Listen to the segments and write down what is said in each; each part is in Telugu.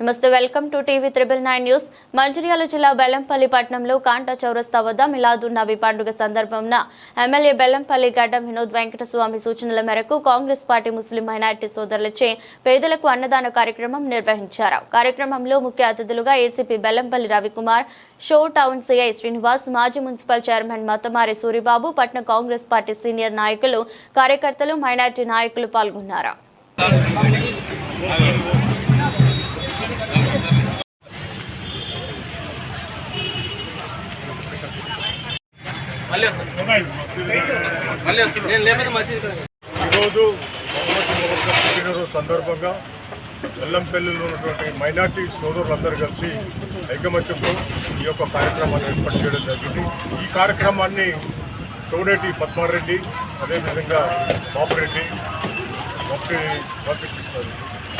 నమస్తే welcome to TV triple nine news. Mancherial జిల్లా బెల్లంపల్లి పట్టణంలో కాంటా చౌరస్తా వద్ద మిలాదు నబీ పండుగ సందర్భంన ఎమ్మెల్యే బెల్లంపల్లి గడ్డం వినోద్ వెంకటస్వామి సూచనల మేరకు కాంగ్రెస్ పార్టీ ముస్లిం మైనార్టీ సోదరులచే పేదలకు అన్నదాన కార్యక్రమం నిర్వహించారు. కార్యక్రమంలో ముఖ్య అతిథులుగా ACP Bellampalli Ravikumar show town CI Srinivas మాజీ మున్సిపల్ చైర్మన్ మతమారి సూరిబాబు పట్న కాంగ్రెస్ పార్టీ సీనియర్ నాయకులు కార్యకర్తలు మైనార్టీ నాయకులు పాల్గొన్నారు. ఈరోజు మొహమ్మద్ పుట్టినరోజు సందర్భంగా ఎల్లంపల్లిలో ఉన్నటువంటి మైనార్టీ సోదరులందరూ కలిసి ఐకమత్యంతో ఈ యొక్క కార్యక్రమాన్ని ఏర్పాటు చేయడం జరిగింది. ఈ కార్యక్రమాన్ని తోడేటి పద్మారెడ్డి అదేవిధంగా బాపురెడ్డి మొక్కి పంపిస్తారు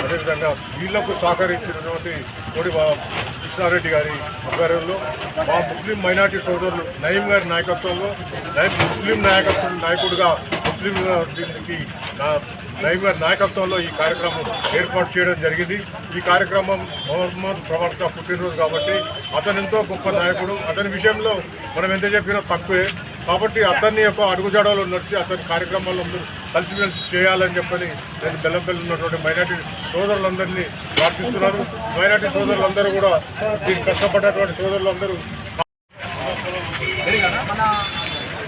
అదేవిధంగా వీళ్ళకు సహకరించినటువంటి కోడి కృష్ణారెడ్డి గారి ఆధ్వర్యంలో మా ముస్లిం మైనార్టీ సోదరులు నయీం గారి నాయకత్వంలో ముస్లిం నాయకత్వం నాయకుడిగా ముస్లిం దీనికి నయీం గారి నాయకత్వంలో ఈ కార్యక్రమం ఏర్పాటు చేయడం జరిగింది. ఈ కార్యక్రమం మొహమ్మద్ ప్రవర్త పుట్టినరోజు కాబట్టి అతను ఎంతో గొప్ప నాయకుడు. అతని విషయంలో మనం ఎంత చెప్పినా తక్కువే. కాబట్టి అతన్ని యొక్క అడుగుజాడలో నడిచి అతని కార్యక్రమాల్లో అందరూ కలిసిమెలిసి చేయాలని చెప్పని నేను బెల్లంపల్లి ఉన్నటువంటి మైనార్టీ సోదరులందరినీ ప్రార్థిస్తున్నాను. మైనార్టీ సోదరులందరూ కూడా దీనికి కష్టపడ్డటువంటి సోదరులందరూ మన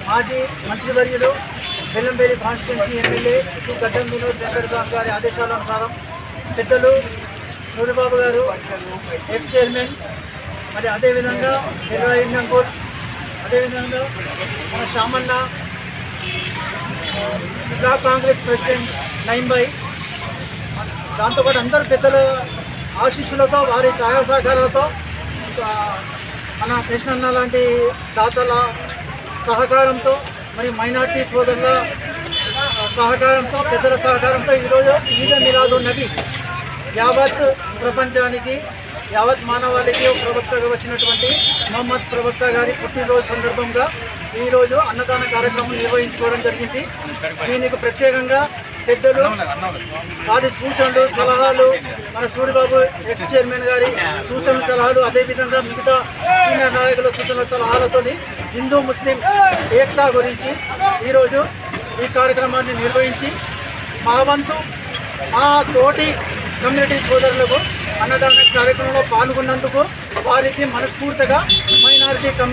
మాజీ మంత్రివర్యులు బెల్లంపల్లి కాన్స్టిట్యున్సీ ఎమ్మెల్యే గడ్డం వినోద్ వెంకటస్వామి గారి ఆదేశానుసారం పెద్దలు సూర్యబాబు గారు ఎక్స్ చైర్మన్ మరి అదేవిధంగా నిర్వహింగ్ అంకుల్ అదేవిధంగా మన శామన్న జిల్లా కాంగ్రెస్ ప్రెసిడెంట్ నైన్ బై దాంతోపాటు అందరు పెద్దల ఆశీస్సులతో వారి సహాయ సహకారాలతో మన కృష్ణన్న లాంటి దాతల సహకారంతో మరి మైనార్టీ సోదరుల సహకారంతో పెద్దల సహకారంతో ఈరోజు ఈద మిలాదు నబీ యావత్ ప్రపంచానికి యావత్ మానవాళికి ఒక ప్రవక్తగా వచ్చినటువంటి మొహమ్మద్ ప్రవక్త గారి పుట్టినరోజు సందర్భంగా ఈరోజు అన్నదాన కార్యక్రమం నిర్వహించుకోవడం జరిగింది. దీనికి ప్రత్యేకంగా పెద్దలు వారి సూచనలు సలహాలు మన సూర్యబాబు ఎక్స్ చైర్మన్ గారి సూచనలు సలహాలు అదేవిధంగా మిగతా సీనియర్ నాయకుల సూచనల సలహాలతో హిందూ ముస్లిం ఏక్తా గురించి ఈరోజు ఈ కార్యక్రమాన్ని నిర్వహించి మా వంతు మా తోటి కమ్యూనిటీ సోదరులకు అన్నదాన కార్యక్రమంలో పాల్గొన్నందుకు వారికి మనస్ఫూర్తిగా మైనారిటీ కమ్యూనిటీ